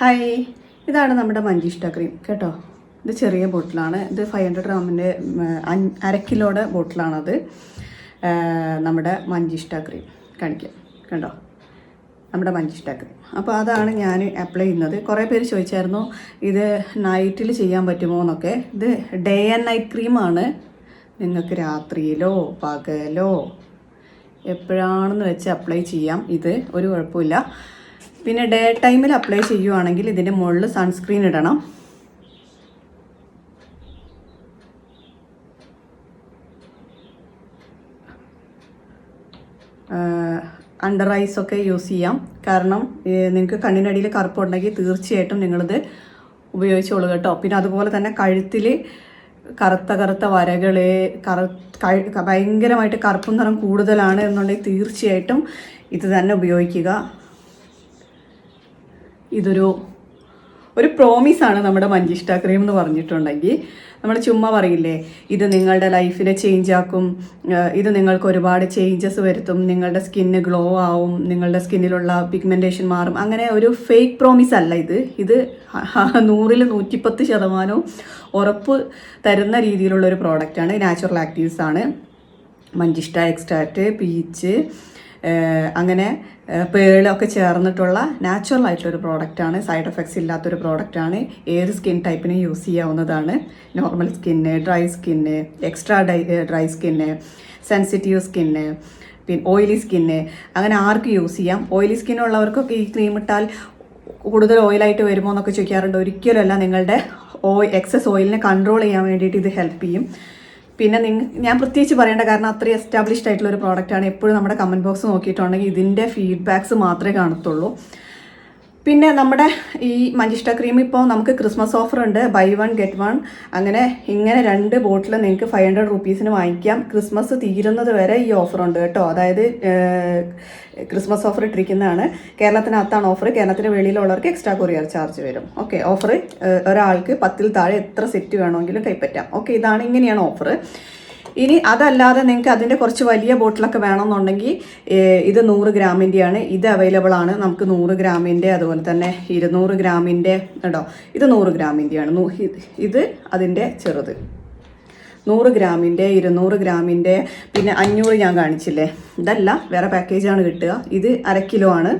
Hi ഇതാണ് നമ്മുടെ Manjishta cream കേട്ടോ? ഇത് ചെറിയ ബോട്ടിലാണ്. ഇത് ഫൈവ് ഹൺഡ്രഡ് ഗ്രാമിന്റെ അര കിലോയുടെ ബോട്ടിലാണത്. നമ്മുടെ മഞ്ചിഷ്ട ക്രീം കാണിക്കാം. കണ്ടോ? നമ്മുടെ മഞ്ചിഷ്ട ക്രീം അപ്പോൾ അതാണ് ഞാൻ അപ്ലൈ ചെയ്യുന്നത്. കുറേ പേര് ചോദിച്ചായിരുന്നു ഇത് നൈറ്റിൽ ചെയ്യാൻ പറ്റുമോ എന്നൊക്കെ. ഇത് ഡേ ആൻഡ് നൈറ്റ് ക്രീമാണ് നിങ്ങൾക്ക് രാത്രിയിലോ പകലോ എപ്പോഴാണെന്ന് വെച്ച് അപ്ലൈ ചെയ്യാം. ഇത് ഒരു കുഴപ്പമില്ല. പിന്നെ ഡേ ടൈമിൽ അപ്ലൈ ചെയ്യുവാണെങ്കിൽ ഇതിന്റെ മുകളിൽ സൺസ്ക്രീൻ ഇടണം. അണ്ടർ ഐസ് ഒക്കെ യൂസ് ചെയ്യാം. കാരണം നിങ്ങൾക്ക് കണ്ണിനടിയിൽ കറുപ്പുണ്ടെങ്കിൽ തീർച്ചയായിട്ടും നിങ്ങളിത് ഉപയോഗിച്ചോളൂ കേട്ടോ. പിന്നെ അതുപോലെ തന്നെ കഴുത്തിൽ കറുത്ത കറുത്ത വരകൾ കറ ഭയങ്കരമായിട്ട് കറുപ്പ് നിറം കൂടുതലാണ് എന്നുണ്ടെങ്കിൽ തീർച്ചയായിട്ടും ഇത് തന്നെ ഉപയോഗിക്കുക. ഇതൊരു ഒരു പ്രോമിസാണ് നമ്മുടെ മഞ്ചിഷ്ട ക്രീം എന്ന് പറഞ്ഞിട്ടുണ്ടെങ്കിൽ. നമ്മൾ ചുമ്മാ പറയില്ലേ ഇത് നിങ്ങളുടെ ലൈഫിനെ ചേഞ്ച് ആക്കും ഇത് നിങ്ങൾക്ക് ഒരുപാട് ചേഞ്ചസ് വരുത്തും നിങ്ങളുടെ സ്കിന്ന് ഗ്ലോ ആവും നിങ്ങളുടെ സ്കിന്നിലുള്ള പിഗ്മെന്റേഷൻ മാറും. അങ്ങനെ ഒരു ഫേക്ക് പ്രോമിസ് അല്ല ഇത്. ഇത് നൂറിൽ നൂറ്റിപ്പത്ത് ശതമാനവും ഉറപ്പ് തരുന്ന രീതിയിലുള്ള ഒരു പ്രോഡക്റ്റാണ് നാച്ചുറൽ ആക്റ്റീവ്സ് ആണ്. മഞ്ചിഷ്ട എക്സ്ട്രാക്റ്റ് പീച്ച് അങ്ങനെ പേളൊക്കെ ചേർന്നിട്ടുള്ള നാച്ചുറൽ ആയിട്ടുള്ളൊരു പ്രോഡക്റ്റാണ് സൈഡ് എഫക്ട്സ് ഇല്ലാത്തൊരു പ്രോഡക്റ്റാണ് ഏത് സ്കിൻ ടൈപ്പിനും യൂസ് ചെയ്യാവുന്നതാണ്. Normal skin dry skin extra dry dry skin sensitive skin പിന്നെ ഓയിലി സ്കിന്ന് അങ്ങനെ ആർക്ക് യൂസ് ചെയ്യാം? ഓയിലി സ്കിന്നുള്ളവർക്കൊക്കെ ഈ ക്രീം ഇട്ടാൽ കൂടുതൽ ഓയിലായിട്ട് വരുമോ എന്നൊക്കെ ചോദിക്കാറുണ്ട്. ഒരിക്കലുമല്ല നിങ്ങളുടെ ഓയിൽ എക്സസ് ഓയിലിനെ കൺട്രോൾ ചെയ്യാൻ വേണ്ടിയിട്ട് ഇത് ഹെൽപ്പ് ചെയ്യും. പിന്നെ നിങ്ങൾ ഞാൻ പ്രത്യേകിച്ച് പറയേണ്ട കാരണം അത്രയും എസ്റ്റാബ്ലിഷ്ഡ് ആയിട്ടുള്ള ഒരു പ്രോഡക്റ്റാണ് എപ്പോഴും നമ്മുടെ കമന്റ് ബോക്സ് നോക്കിയിട്ടുണ്ടെങ്കിൽ ഇതിന്റെ ഫീഡ്ബാക്സ് മാത്രമേ കാണത്തുള്ളൂ. പിന്നെ നമ്മുടെ ഈ മഞ്ചിഷ്ട ക്രീം ഇപ്പോൾ നമുക്ക് ക്രിസ്മസ് ഓഫർ ഉണ്ട്. ബൈ വൺ ഗെറ്റ് വൺ അങ്ങനെ ഇങ്ങനെ രണ്ട് ബോട്ടിൽ നിങ്ങൾക്ക് ഫൈവ് ഹൺഡ്രഡ് റുപ്പീസിന് വാങ്ങിക്കാം. ക്രിസ്മസ് തീരുന്നത് വരെ ഈ ഓഫർ ഉണ്ട് കേട്ടോ. അതായത് ക്രിസ്മസ് ഓഫർ ഇട്ടിരിക്കുന്നതാണ്. കേരളത്തിനകത്താണ് ഓഫർ കേരളത്തിന് വെളിയിലുള്ളവർക്ക് എക്സ്ട്രാ കൊറിയർ ചാർജ് വരും. ഓക്കെ ഓഫർ ഒരാൾക്ക് പത്തിൽ താഴെ എത്ര സെറ്റ് വേണമെങ്കിലും കൈപ്പറ്റാം. ഓക്കെ ഇതാണ് ഇങ്ങനെയാണ് ഓഫർ ഇനി അതല്ലാതെ നിങ്ങൾക്ക് അതിന്റെ കുറച്ച് വലിയ ബോട്ടിലൊക്കെ വേണമെന്നുണ്ടെങ്കിൽ ഇത് നൂറ് ഗ്രാമിന്റെയാണ്. ഇത് അവൈലബിൾ ആണ്. നമുക്ക് നൂറ് ഗ്രാമിന്റെ അതുപോലെ തന്നെ ഇരുന്നൂറ് ഗ്രാമിന്റെ കേട്ടോ ഇത് നൂറ് ഗ്രാമിന്റെയാണ്. ഇത് അതിന്റെ ചെറുത്. നൂറ് ഗ്രാമിന്റെ ഇരുന്നൂറ് ഗ്രാമിന്റെ പിന്നെ അഞ്ഞൂറ് ഞാൻ കാണിച്ചില്ലേ? ഇതല്ല വേറെ പാക്കേജാണ് കിട്ടുക. ഇത് അര കിലോ ആണ്.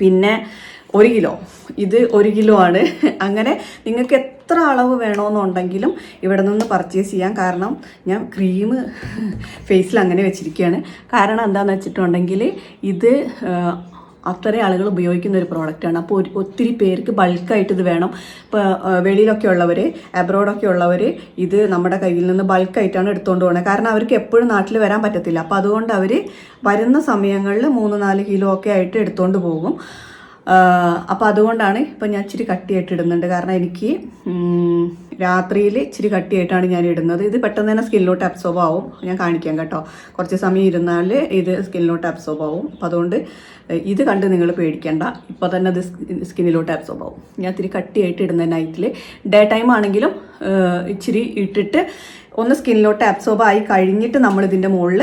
പിന്നെ ഒരു കിലോ. ഇത് ഒരു കിലോ ആണ്. അങ്ങനെ നിങ്ങൾക്ക് എത്ര അളവ് വേണമെന്നുണ്ടെങ്കിലും ഇവിടെ നിന്ന് പർച്ചേസ് ചെയ്യാം. കാരണം ഞാൻ ക്രീം ഫേസിൽ അങ്ങനെ വെച്ചിരിക്കുകയാണ്. കാരണം എന്താണെന്ന് വെച്ചിട്ടുണ്ടെങ്കിൽ ഇത് അത്ര അത്രയും ആളുകൾ ഉപയോഗിക്കുന്ന ഒരു പ്രോഡക്റ്റാണ് അപ്പോൾ ഒരു ഒത്തിരി പേർക്ക് ബൾക്കായിട്ട് ഇത് വേണം. ഇപ്പോൾ വെളിയിലൊക്കെ ഉള്ളവർ അബ്രോഡൊക്കെ ഉള്ളവർ ഇത് നമ്മുടെ കയ്യിൽ നിന്ന് ബൾക്കായിട്ടാണ് എടുത്തുകൊണ്ട് പോകുന്നത് കാരണം അവർക്ക് എപ്പോഴും നാട്ടിൽ വരാൻ പറ്റത്തില്ല. അപ്പോൾ അതുകൊണ്ട് അവർ വരുന്ന സമയങ്ങളിൽ മൂന്ന് നാല് കിലോ ഒക്കെ ആയിട്ട് എടുത്തുകൊണ്ട് പോകും. അപ്പോൾ അതുകൊണ്ടാണ് ഇപ്പം ഞാൻ ഇച്ചിരി കട്ടിയായിട്ട് ഇടുന്നുണ്ട്. കാരണം എനിക്ക് രാത്രിയിൽ ഇച്ചിരി കട്ടിയായിട്ടാണ് ഞാൻ ഇടുന്നത്. ഇത് പെട്ടെന്ന് തന്നെ സ്കിന്നിലോട്ട് അബ്സോർബ് ആവും. ഞാൻ കാണിക്കാം കേട്ടോ. കുറച്ച് സമയം ഇരുന്നാൽ ഇത് സ്കിന്നിലോട്ട് അബ്സോർബ് ആവും. അപ്പം അതുകൊണ്ട് ഇത് കണ്ട് നിങ്ങൾ പേടിക്കേണ്ട. ഇപ്പോൾ തന്നെ അത് സ്കിന്നിലോട്ട് അബ്സോർബ് ആവും. ഞാൻ ഇത്തിരി കട്ടിയായിട്ട് ഇടുന്ന നൈറ്റിൽ ഡേ ടൈം ആണെങ്കിലും ഇച്ചിരി ഇട്ടിട്ട് ഒന്ന് സ്കിന്നിലോട്ട് അബ്സോർബ് ആയി കഴിഞ്ഞിട്ട് നമ്മൾ ഇതിന്റെ മുകളിൽ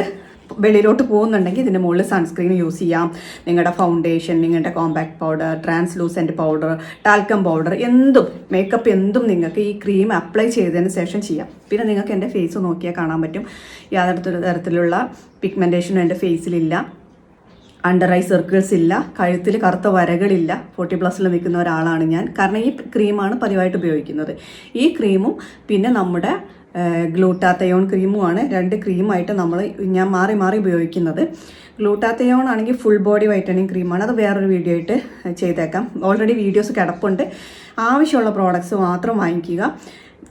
വെളിയിലോട്ട് പോകുന്നുണ്ടെങ്കിൽ ഇതിന്റെ മുകളിൽ സൺസ്ക്രീൻ യൂസ് ചെയ്യാം. നിങ്ങളുടെ ഫൗണ്ടേഷൻ നിങ്ങളുടെ compact powder translucent powder talcum powder എന്തും മേക്കപ്പ് എന്തും നിങ്ങൾക്ക് ഈ ക്രീം അപ്ലൈ ചെയ്തതിന് ശേഷം ചെയ്യാം. പിന്നെ നിങ്ങൾക്ക് എന്റെ ഫേസ് നോക്കിയാൽ കാണാൻ പറ്റും. യാതൊരു തരത്തിലുള്ള പിഗ്മെന്റേഷനും എന്റെ ഫേസിലില്ല അണ്ടർ ഐ സർക്കിൾസ് ഇല്ല. കഴുത്തിൽ കറുത്ത വരകളില്ല. ഫോർട്ടി പ്ലസ്സിൽ നിൽക്കുന്ന ഒരാളാണ് ഞാൻ. കാരണം ഈ ക്രീമാണ് പതിവായിട്ട് ഉപയോഗിക്കുന്നത്. ഈ ക്രീമും പിന്നെ നമ്മുടെ ഗ്ലൂട്ടാത്തയോൺ ക്രീമുമാണ്. രണ്ട് ക്രീമായിട്ട് നമ്മൾ ഞാൻ മാറി മാറി ഉപയോഗിക്കുന്നത്. ഗ്ലൂട്ടാത്തയോൺ ആണെങ്കിൽ ഫുൾ ബോഡി വൈറ്റനിങ് ക്രീമാണ് അത് വേറൊരു വീഡിയോ ആയിട്ട് ചെയ്തേക്കാം. ഓൾറെഡി വീഡിയോസ് കിടപ്പുണ്ട്. ആവശ്യമുള്ള പ്രോഡക്റ്റ്സ് മാത്രം വാങ്ങിക്കുക.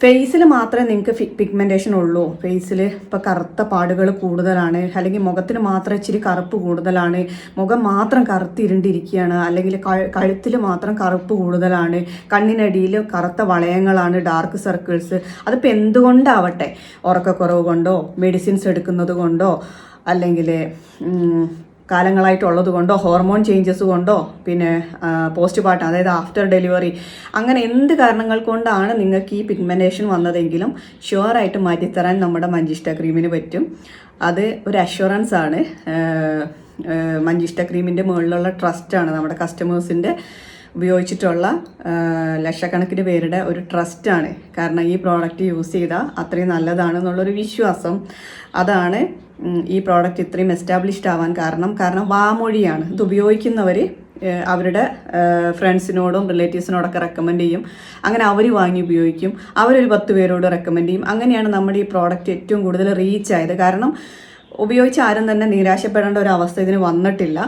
ഫേസിൽ മാത്രമേ നിങ്ങൾക്ക് പിഗ്മെന്റേഷൻ ഉള്ളൂ. ഫേസിൽ ഇപ്പോൾ കറുത്ത പാടുകൾ കൂടുതലാണ്. അല്ലെങ്കിൽ മുഖത്തിന് മാത്രം ഇച്ചിരി കറുപ്പ് കൂടുതലാണ്. മുഖം മാത്രം കറുത്തിരുണ്ടിരിക്കുകയാണ്. അല്ലെങ്കിൽ കഴുത്തിൽ മാത്രം കറുപ്പ് കൂടുതലാണ്. കണ്ണിനടിയിൽ കറുത്ത വളയങ്ങളാണ് ഡാർക്ക് സർക്കിൾസ് അതിപ്പോൾ എന്തുകൊണ്ടാവട്ടെ? ഉറക്കക്കുറവ് കൊണ്ടോ മെഡിസിൻസ് എടുക്കുന്നത് കൊണ്ടോ അല്ലെങ്കിൽ കാലങ്ങളായിട്ടുള്ളത് കൊണ്ടോ ഹോർമോൺ ചേഞ്ചസ് കൊണ്ടോ പിന്നെ പോസ്റ്റ് പാർട്ടം അതായത് ആഫ്റ്റർ ഡെലിവറി അങ്ങനെ എന്ത് കാരണങ്ങൾ കൊണ്ടാണ് നിങ്ങൾക്ക് ഈ പിഗ്മെന്റേഷൻ വന്നതെങ്കിലും ഷുവറായിട്ട് മാറ്റിത്തരാൻ നമ്മുടെ മഞ്ചിഷ്ട ക്രീമിന് പറ്റും. അത് ഒരു അഷുറൻസ് ആണ് മഞ്ചിഷ്ട ക്രീമിന്റെ മുകളിലുള്ള ട്രസ്റ്റാണ് നമ്മുടെ കസ്റ്റമേഴ്സിന്റെ ഉപയോഗിച്ചിട്ടുള്ള ലക്ഷക്കണക്കിന് പേരുടെ ഒരു ട്രസ്റ്റാണ്. കാരണം ഈ പ്രോഡക്റ്റ് യൂസ് ചെയ്താൽ അത്രയും നല്ലതാണെന്നുള്ളൊരു വിശ്വാസം. അതാണ് ഈ പ്രോഡക്റ്റ് ഇത്രയും എസ്റ്റാബ്ലിഷ്ഡ് ആവാൻ കാരണം. കാരണം വാമൊഴിയാണ്. ഇത് ഉപയോഗിക്കുന്നവർ അവരുടെ ഫ്രണ്ട്സിനോടും റിലേറ്റീവ്സിനോടൊക്കെ റെക്കമെൻഡ് ചെയ്യും. അങ്ങനെ അവർ വാങ്ങി ഉപയോഗിക്കും. അവരൊരു പത്ത് പേരോട് റെക്കമെൻഡ് ചെയ്യും. അങ്ങനെയാണ് നമ്മുടെ ഈ പ്രോഡക്റ്റ് ഏറ്റവും കൂടുതൽ റീച്ച് ആയത്. കാരണം ഉപയോഗിച്ച് ആരും തന്നെ നിരാശപ്പെടേണ്ട ഒരു അവസ്ഥ ഇതിന് വന്നിട്ടില്ല.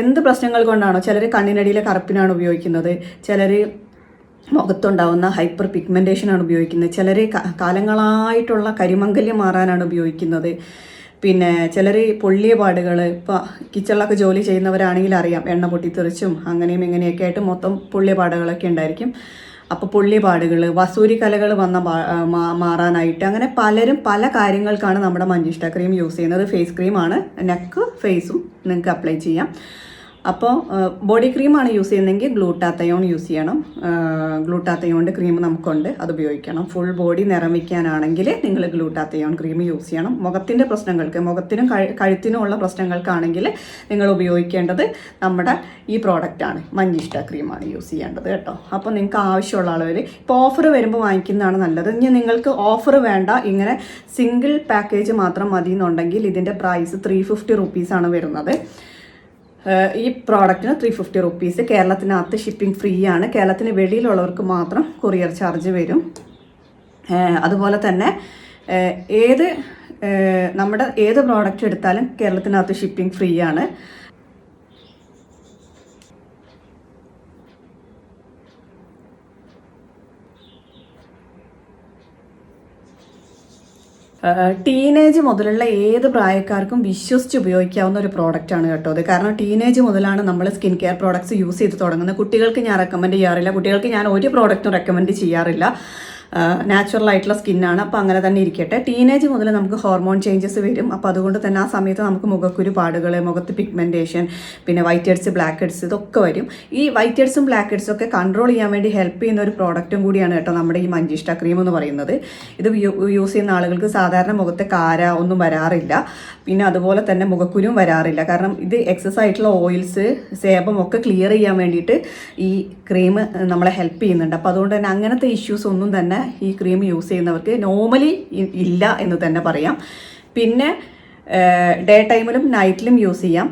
എന്ത് പ്രശ്നങ്ങൾ കൊണ്ടാണോ? ചിലർ കണ്ണിനടിയിലെ കറുപ്പിനാണ് ഉപയോഗിക്കുന്നത്. ചിലർ മുഖത്തുണ്ടാവുന്ന ഹൈപ്പർ പിഗ്മെന്റേഷനാണ് ഉപയോഗിക്കുന്നത്. ചിലർ കാലങ്ങളായിട്ടുള്ള കരിമംഗല്യം മാറാനാണ് ഉപയോഗിക്കുന്നത്. പിന്നെ ചിലർ പൊള്ളിയ പാടുകൾ ഇപ്പോൾ കിച്ചണിലൊക്കെ ജോലി ചെയ്യുന്നവരാണെങ്കിൽ അറിയാം എണ്ണ പൊട്ടിത്തെറിച്ചും അങ്ങനെയും ഇങ്ങനെയൊക്കെ ആയിട്ട് മൊത്തം പൊള്ളിയ പാടുകളൊക്കെ ഉണ്ടായിരിക്കും. അപ്പോൾ പുള്ളിപാടുകൾ വസൂരി കലകൾ വന്ന മാറാനായിട്ട് അങ്ങനെ പലരും പല കാര്യങ്ങൾക്കാണ് നമ്മുടെ മഞ്ചിഷ്ട ക്രീം യൂസ് ചെയ്യുന്നത്. ഫേസ് ക്രീമാണ് നെക്ക് ഫേസും നിങ്ങൾക്ക് അപ്ലൈ ചെയ്യാം. അപ്പോൾ ബോഡി ക്രീമാണ് യൂസ് ചെയ്യുന്നതെങ്കിൽ ഗ്ലൂട്ടാത്തയോൺ യൂസ് ചെയ്യണം. ഗ്ലൂട്ടാത്തയോണിന്റെ ക്രീം നമുക്കുണ്ട് അത് ഉപയോഗിക്കണം. ഫുൾ ബോഡി നിറമിക്കാനാണെങ്കിൽ നിങ്ങൾ ഗ്ലൂട്ടാത്തയോൺ ക്രീം യൂസ് ചെയ്യണം. മുഖത്തിന്റെ പ്രശ്നങ്ങൾക്ക് മുഖത്തിനും കഴു- കഴുത്തിനും ഉള്ള പ്രശ്നങ്ങൾക്കാണെങ്കിൽ നിങ്ങൾ ഉപയോഗിക്കേണ്ടത് നമ്മുടെ ഈ പ്രോഡക്റ്റാണ് മഞ്ഞിഷ്ട ക്രീമാണ് യൂസ് ചെയ്യേണ്ടത് കേട്ടോ. അപ്പോൾ നിങ്ങൾക്ക് ആവശ്യമുള്ള ആളുകൾ ഇപ്പോൾ ഓഫർ വരുമ്പോൾ വാങ്ങിക്കുന്നതാണ് നല്ലത്. ഇനി നിങ്ങൾക്ക് ഓഫർ വേണ്ട ഇങ്ങനെ സിംഗിൾ പാക്കേജ് മാത്രം മതി എന്നുണ്ടെങ്കിൽ ഇതിന്റെ പ്രൈസ് ത്രീ ഫിഫ്റ്റി റുപ്പീസാണ് വരുന്നത്. ഈ പ്രോഡക്റ്റിന് ത്രീ ഫിഫ്റ്റി റുപ്പീസ് കേരളത്തിനകത്ത് ഷിപ്പിംഗ് ഫ്രീ ആണ്. കേരളത്തിന് വെളിയിലുള്ളവർക്ക് മാത്രം കൊറിയർ ചാർജ് വരും. അതുപോലെ തന്നെ ഏത് നമ്മുടെ ഏത് പ്രോഡക്റ്റ് എടുത്താലും കേരളത്തിനകത്ത് ഷിപ്പിംഗ് ഫ്രീ ആണ്. ടീനേജ് മുതലുള്ള ഏത് പ്രായക്കാർക്കും വിശ്വസിച്ച് ഉപയോഗിക്കാവുന്ന ഒരു പ്രോഡക്റ്റ് ആണ് കേട്ടോ അത് കാരണം ടീനേജ് മുതലാണ് നമ്മൾ സ്കിൻ കെയർ പ്രോഡക്ട്സ് യൂസ് ചെയ്ത് തുടങ്ങുന്നത്. കുട്ടികൾക്ക് ഞാൻ റെക്കമെൻഡ് ചെയ്യാറില്ല. കുട്ടികൾക്ക് ഞാൻ ഒരു പ്രോഡക്റ്റും റെക്കമെൻഡ് ചെയ്യാറില്ല. നാച്ചുറൽ ആയിട്ടുള്ള സ്കിന്നാണ് അപ്പോൾ അങ്ങനെ തന്നെ ഇരിക്കട്ടെ. ടീനേജ് മുതൽ നമുക്ക് ഹോർമോൺ ചേഞ്ചസ് വരും. അപ്പോൾ അതുകൊണ്ട് തന്നെ ആ സമയത്ത് നമുക്ക് മുഖക്കുരു പാടുകൾ മുഖത്ത് പിഗ്മെന്റേഷൻ പിന്നെ വൈറ്റ് ഹെഡ്സ് ബ്ലാക്ക് ഹെഡ്സ് ഇതൊക്കെ വരും. ഈ വൈറ്റ് ഹെഡ്സും ബ്ലാക്ക് ഹെഡ്സും ഒക്കെ കൺട്രോൾ ചെയ്യാൻ വേണ്ടി ഹെൽപ്പ് ചെയ്യുന്ന ഒരു പ്രോഡക്റ്റും കൂടിയാണ് കേട്ടോ നമ്മുടെ ഈ മഞ്ചിഷ്ട ക്രീം എന്ന് പറയുന്നത്. ഇത് യൂസ് ചെയ്യുന്ന ആളുകൾക്ക് സാധാരണ മുഖത്തെ കാര ഒന്നും വരാറില്ല. പിന്നെ അതുപോലെ തന്നെ മുഖക്കുരും വരാറില്ല. കാരണം ഇത് എക്സസ് ആയിട്ടുള്ള ഓയിൽസ് സേബം ഒക്കെ ക്ലിയർ ചെയ്യാൻ വേണ്ടിയിട്ട് ഈ ക്രീം നമ്മളെ ഹെൽപ്പ് ചെയ്യുന്നുണ്ട്. അപ്പോൾ അതുകൊണ്ട് തന്നെ അങ്ങനത്തെ ഇഷ്യൂസ് ഒന്നും തന്നെ ഈ ക്രീം യൂസ് ചെയ്യുന്നവർക്ക് നോർമലി ഇല്ല എന്ന് തന്നെ പറയാം. പിന്നെ ഡേ ടൈമിലും നൈറ്റിലും യൂസ് ചെയ്യാം.